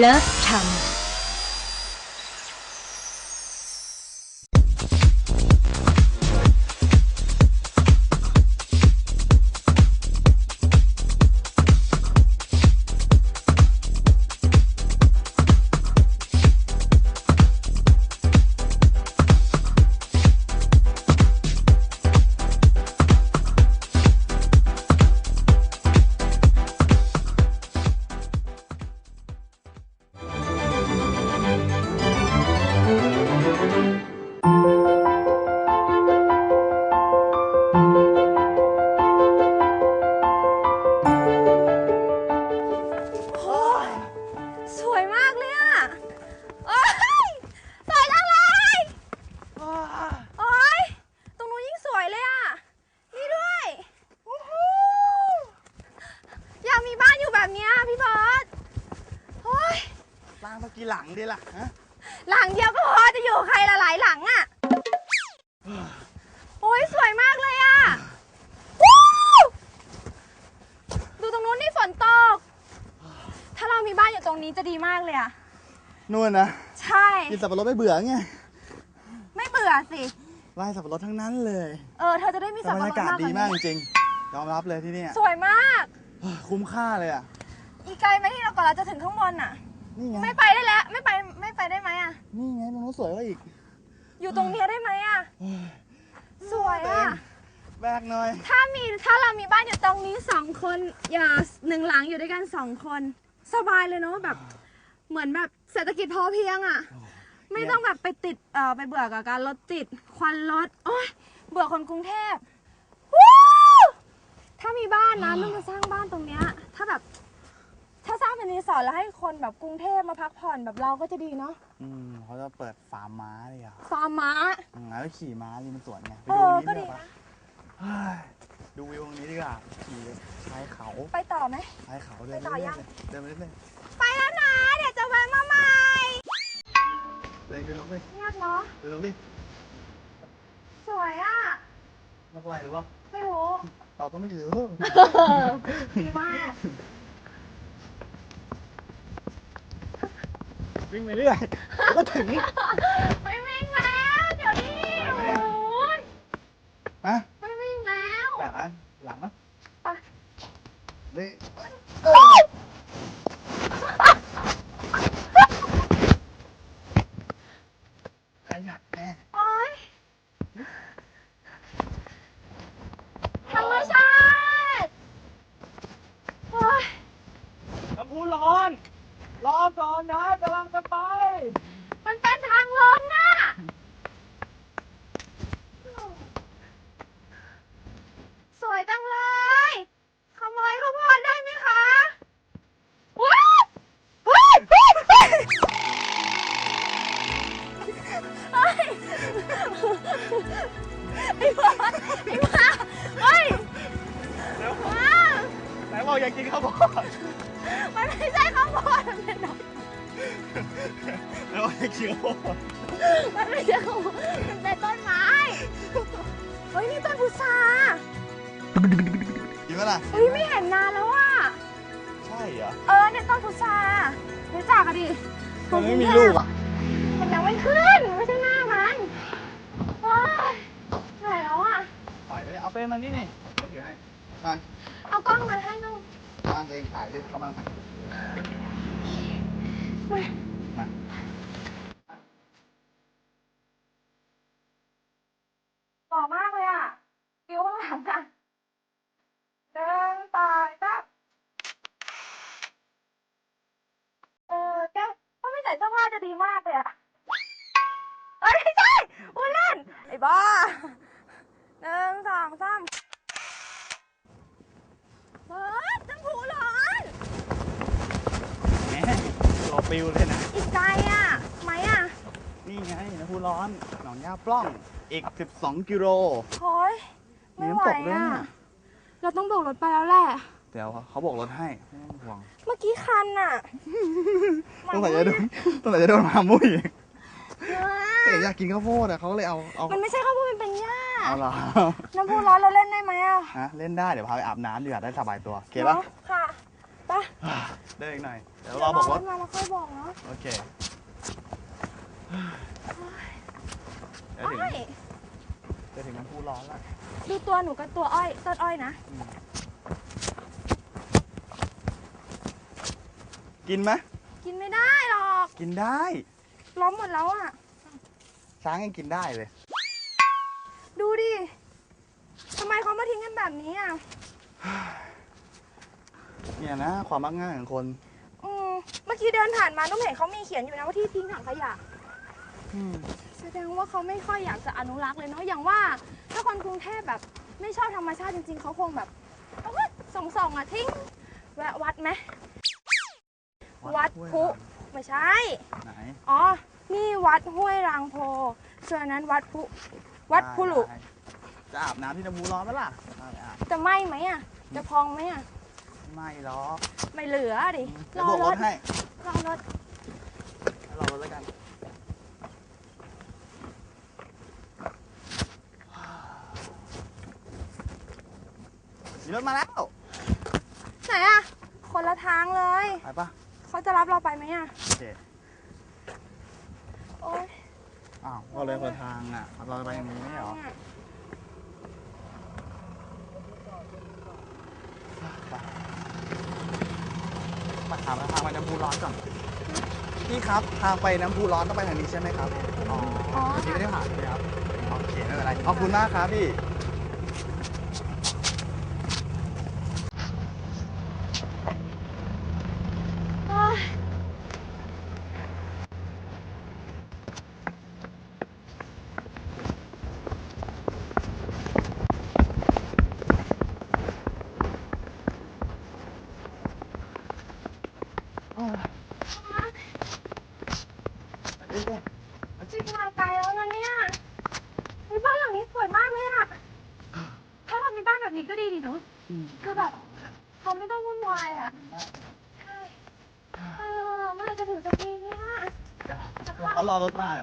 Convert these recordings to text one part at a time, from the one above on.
เลิ กกี่หลังดีล่ะฮะหลังเดียวก็พอจะอยู่ใครละหลายหลังอะโอ้ยสวยมากเลยอะวู้ดูตรงนู้นนี่ฝนตก ถ้าเรามีบ้านอยู่ตรงนี้จะดีมากเลยอะ นู่นนะใช่ กินสับปะรดไม่เบื่อไงไม่เบื่อสิไล่สับปะรดทั้งนั้นเลยเออเธอจะได้มีแต่สับบรปะรรยาดกาศมากกดีว่ามากจนี้ริงๆยอมรับเลยที่เนี่ยสวยมาก คุ้มค่าเลยอะ อีกไกลไหมที่เราก่อนเราจะถึงข้างบนอะ นี่ไง ไม่ไปได้แล้ว ไม่ไปไม่ไปได้ไหมอะ นี่ไงตรงนู้นสวยกว่าอีกอยู่ตรงเนี้ยได้ไหมอะสวยอะ แบกหน่อย ถ้ามีถ้าเรามีบ้านอยู่ตรงนี้สองคน อย่าหนึ่งหลังอยู่ด้วยกันสองคน สบายเลยเนาะแบบ เหมือนแบบเศรษฐกิจพอเพียงอะ ไม่ต้องแบบไปติดเอ่อไปเบื่อกับการรถติดควันรถโอ้ยเบื่อคนกรุงเทพวู้ถ้ามีบ้านนะต้องมาสร้างบ้านตรงเนี้ย คนแบบกรุงเทพมาพักผ่อนแบบเราก็จะดีเนาะอืมเขาจะเปิดฟาร์มม้าเลยอะฟาร์มม้าอืมแล้วขี่ม้าริมสวนไงไปเอดูอนี้ก็ดีดีกว่านะเฮ้ยดูวิวตรงนี้ดีกว่าขี่ชายเขาไปต่อไหม ชายเขาเดินไปต่อเรื่ยัอยงๆเดินไปเรื่อยไปแล้วนะ เดี๋ยวจะแวะมาใหม่ๆเดินไปลงไปเงียบเนาะเดินลงดิสวยอะนักอะไรหรือเปล่าไม่รู้เราต้องไม่ถือ ดีมาก วิ่งไปเรื่อยแล้วก็ถึง มันไม่ใช่ข้าวเป็นต้นไม้ เฮ้ยนี่ต้นพุทรากินปะล่ะเฮ้ยไม่เห็นนานแล้วอะ ใช่เหรอ เออเนี่ยต้นพุทรารู้จักกันดิมันไม่มีลูกอะมันยังไม่ขึ้น ไม่ใช่หน้ามันว้ายเหนื่อยแล้วอะ ปล่อยไปเลยเอาเป็นมานี่นี่เดี๋ยวให้มาเอากล้องมาให้หนูทางเองถ่ายดิกำลังถ่าย มา เลยอะเอ้ยไม่ใช่อุ้ยเล่น ไอ้บ้าหนึ่งสองสามเบิร์ดน้ำผูร้อนแหมตัวปิวเลยนะ อีกไกลอะไหมอะนี่ไงน้ำพุร้อน หนองยาปล้อง อีก 12 กิโล โอ้ยไม่ไหวมีน้ำตกด้วยอะเนี่ยเราต้องโบกรถไปแล้วแหละ เดี๋ยวเขาบอกรถให้ไม่ต้องห่วงเมื่อกี้คันอะต้องใส่จะโดนต้องใส่จะโดนหมามุ้ยอีกเอแต่ออยากกินข้าวโพดอะเขาก็เลยเอาเอามันไม่ใช่ข้าวโพดมันเป็นหญ้า เอาเหรอน้ำพุร้อนเราเล่นได้ไหมอะฮะเล่นได้เดี๋ยวพาไปอาบน้ำดีกว่าได้สบายตัวโอเคปะนอะค่ะไปะเดินอีกหน่อยเดี๋ยวรอบอกรถมาแล้วค่อยบอกเนาะโอเคเดี๋ยวถึงอ้อยเดี๋ยวถึงน้ำพุร้อนละดูตัวหนูกับตัวอ้อยต้นอ้อยนะ กินไหมกินไม่ได้หรอกกินได้ล้มหมดแล้วอะ ช้างยังกินได้เลย ดูดิทำไมเขามาทิ้งกันแบบนี้อะเนี่ยนะ ความมักง่ายของคน อืมเมื่อกี้เดินผ่านมานุ่มเห็นเขามีเขียนอยู่นะว่าที่ทิ้งถังขยะ อืมแสดงว่าเขาไม่ค่อยอยากจะอนุรักษ์เลยเนาะอย่างว่า ถ้าคนกรุงเทพแบบ ไม่ชอบธรรมชาติจริงๆเขาคงแบบเอาวะส่องๆอะทิ้ง แวะวัดไหม วัดพุไม่ใช่ ไหนอ๋อ นี่วัดห้วยรางโพส่วนอันนั้นวัดพุวัดพุลุได้จะอาบน้ำที่น้ำพุร้อนไหมล่ะได้อาบจะไหม้ไหมอะ จะพองไหมอะ ไม่หรอกไม่เหลือดิเดี๋รยวอโบกรรถถให้รอรถให้รอรถแล้วกันมีรถมาแล้ว ไหนอะ คนละทางเลย ไปปะ เขาจะรับเราไปไหมอะโอเคโอ๊ยอ้าว ก็เลยคนละทางอะ เราจะไปอย่างนี้ไม่เหรอมาถามทางไปน้ำพุร้อนก่อน พี่ครับทางไปน้ำพุร้อนต้องไปทางนี้ใช่ไหมครับ อ๋ออ๋อพี่ไม่ได้ผ่านใช่ไหมครับ โอเคไม่เป็นไรขอบคุณมากครับพี่ โอ๊ย จริงมาไกลแล้วนะเนี่ยมีบ้านหลังนี้สวยมากเลยอะถ้าเรามีบ้านแบบนี้ก็ดีดีเนาะคือแบบเขาไม่ต้องวุ่นวายอะใช่เออเมื่อไหรจะถึงสักทีเนี่ย เขา รถมาเดี๋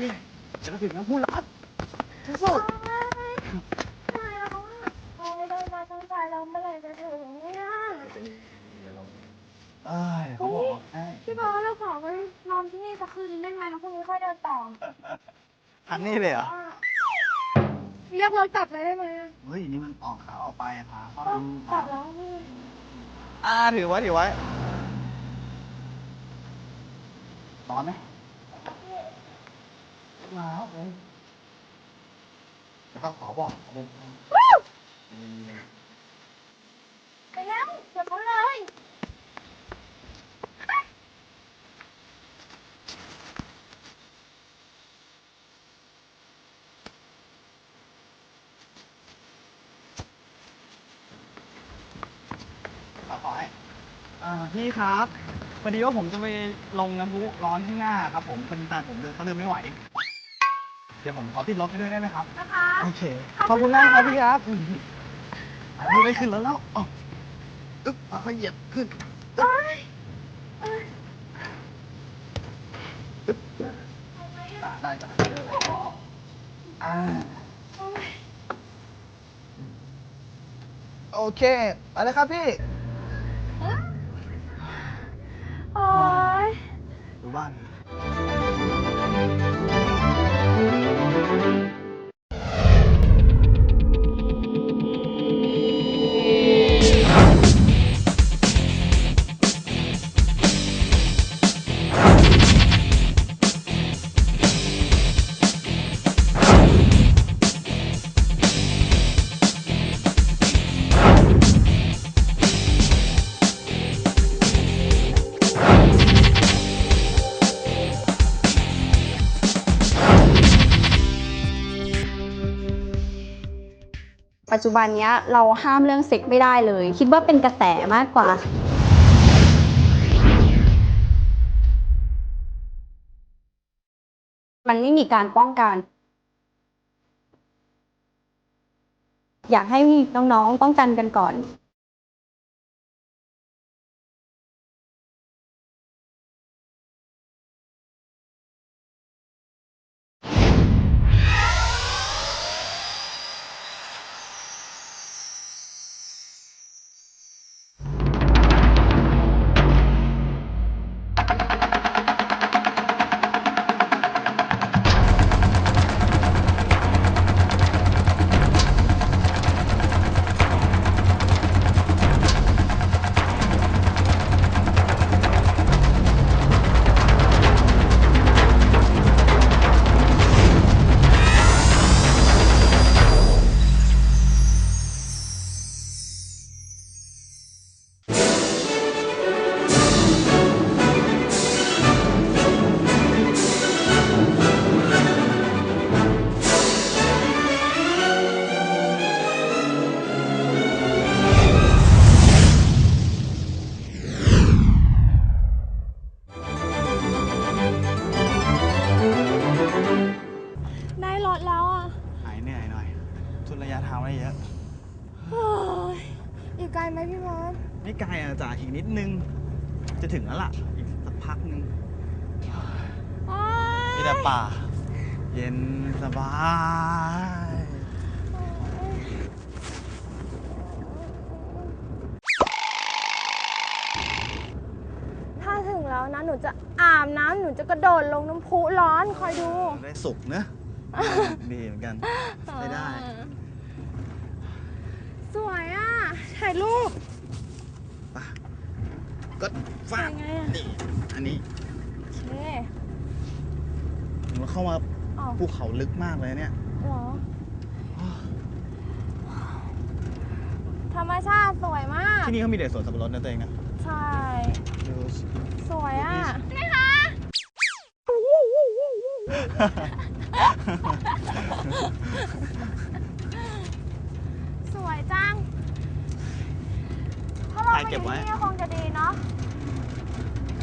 เรื่อยๆจะถึงน้ำพุร้อนโอ้ยตายแล้วอะโอ้ยเดินมาตั้งใจเราเมื่อไหร่จะถึงเนี่ยเอ้ยเขาบอกให้พี่บอลเราขอไปนอนที่นี่สักคืนนึงได้ไหมแล้วพรุ่งนี้ค่อยเดินต่อทันนี่เลยเหรอ เรียกเรากลับเลยได้ไหมเฮ้ยนี่มันออกขาออกไปอะพาเขากลับแล้วนี่อ่าถือไว้ถือไว้ร้อนไหม มาแล้วเลยแล้วก็ขอบอกไปแล้วเดี๋ยวเขาเลยขอขอให้อ่าพี่ครับพอดีว่าผมจะไปลงน้ำพุร้อนข้างหน้าครับผมเป็นตาผมเดินเขาเดินไม่ไหว เดี๋ยวผมขอติดรถให้ด้วยได้ไหมครับ นะคะ โอเค ขอบคุณมากครับพี่ครับอันนี้ไม่ขึ้นแล้วแล้วอ๋ออึ๊บค่อยๆเหยียบขึ้นเอ้ยเอ้ยอึ๊บอะได้จ้ะอ่าโอ้ยโอเคไปเลยครับพี่โอ้ยดูบ้าน บันนี้เราห้ามเรื่องเซ็กไม่ได้เลย คิดว่าเป็นกระแสมากกว่ามันไม่มีการป้องกัน อยากให้น้องๆป้องกันกันก่อน แต่ป่า เย็นสบายถ้าถึงแล้วนะ หนูจะอาบน้ำหนูจะกระโดดลงน้ำพุร้อนคอยดู ได้สุกเนอะดีเหมือนกันไม่ได้ สวยอะ ถ่ายรูปปะก็ฟาถ่าดยไงอะนี่อันนี้โอเค มันเข้ามาอ๋อภูเขาลึกมากเลยเนี่ย เหรอ ธรรมชาติสวยมาก ที่นี่เขามีแต่สวนสับปะรดนะตัวเองนะใช่ ดูสิ สวยอะนี่คะสวยจัง ถ้าเรามาอยู่ที่นี่คงจะดีเนาะ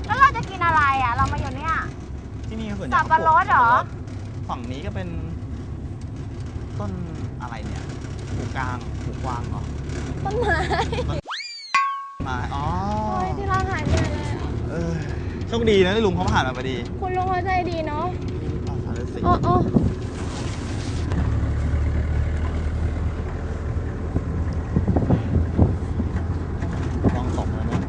แล้วเราจะกินอะไรอะ เรามาอยู่เนี่ย ที่นี่ส่วนใหญ่สับปะรดเหรอสับปะดฝั่งนี้ก็เป็น ต้นอะไรเนี่ยผูกลางผูกวางเหรอต้นไม้ไมาอ๋อโอ้ยที่เราหายไปเลยอะเออโชคดีนะที่ลุงเขาผ่านมาพอดีคุณลุงเขาใจดีเนาะ อ๋อสามสิบสี่โอ้โอ้ ลองตกแล้วเนี่ย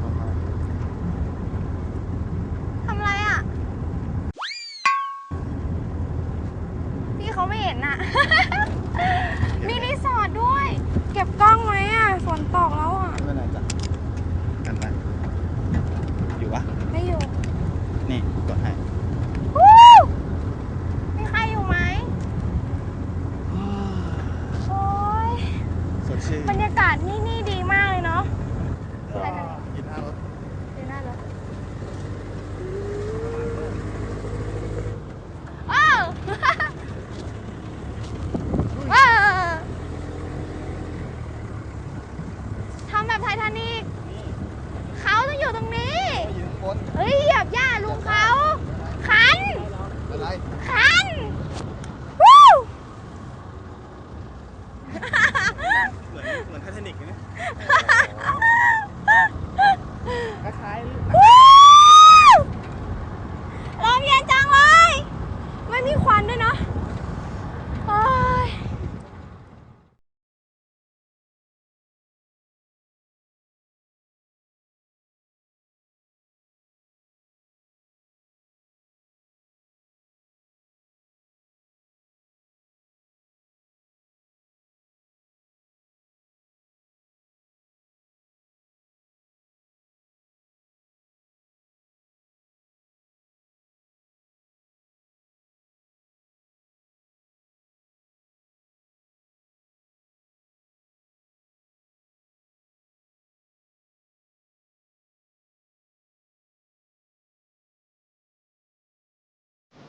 ทำอะไรอะ พี่เขาไม่เห็นอะ มีรีสอร์ทด้วย เก็บกล้องไว้อะ ฝนตกแล้วอะ ไม่เป็นไรจ้ะกันไปอยู่วะ ไม่อยู่ นี่กดให้ วู้มีใครอยู่ไหม โอ้ย สดชื่น บรรยากาศนี่นี่ดีมากเลยเนาะ ไปกัน กินข้าวแล้ว ดูหน้ารถอ้าว ว้าวทำแบบ ไททานิกเขาต้องอยู่ตรงนี้ ยืนบนเฮ้ยเหยียบหญ้าลุงเขาคัน อะไรคันวู้เหมือนเหมือนไททานิกเลยเนี่ย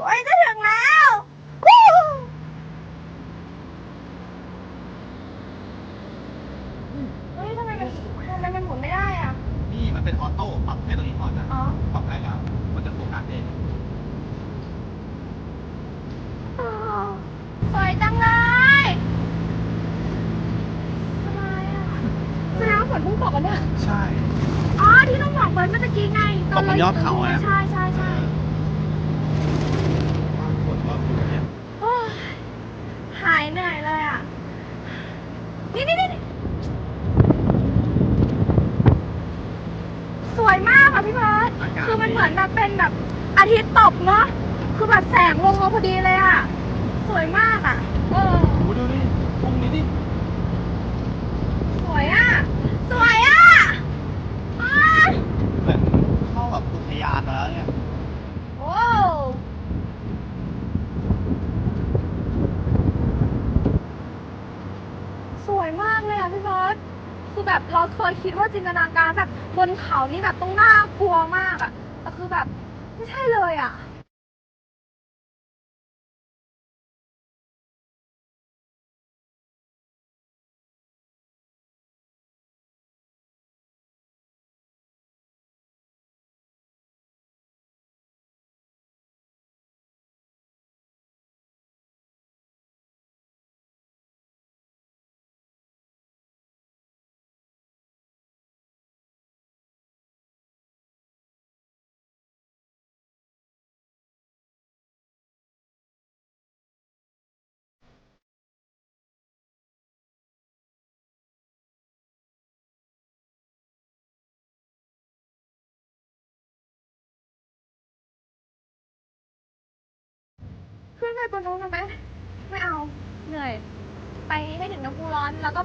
โอ้ยจะถึงแล้วเฮ้ยทำไมมันทำไมมันหมุนไม่ได้อะ นี่มันเป็นออโต้ปรับให้ตัวเองก่อนนะอ๋ปรับอะไรครับมันจะโฟกัสเองสวยจังเลยทำไมอะแสดงว่าฝนพุ่งตกกันเนี่ยใช่ อ๋อ ที่ต้องบอกเบิร์ดเมื่อะกี้ไงตตอนกบเยอดเขา อาทิตย์ตกเนาะ คือแบบแสงลงมาพอดีเลยอะ สวยมากอะ เออ โอ้ดูนี่ตรงนี้ดิสวยอะ สวยอะอ้ายเหมือนเข้าแบบอุทยานมาแล้วเนี่ย โอ้สวยมากเลยอะพี่เบิร์ตคือแบบเราเคยคิดว่าจินตนาการแบบบนเขานี่แบบต้องน่ากลัวมากอะแต่คือแบบ ไม่ใเลยอะขึ้นไปบนนู้นกันไหมไม่เอา เหนื่อย ไปให้ถึงน้ำพุร้อนแล้วก็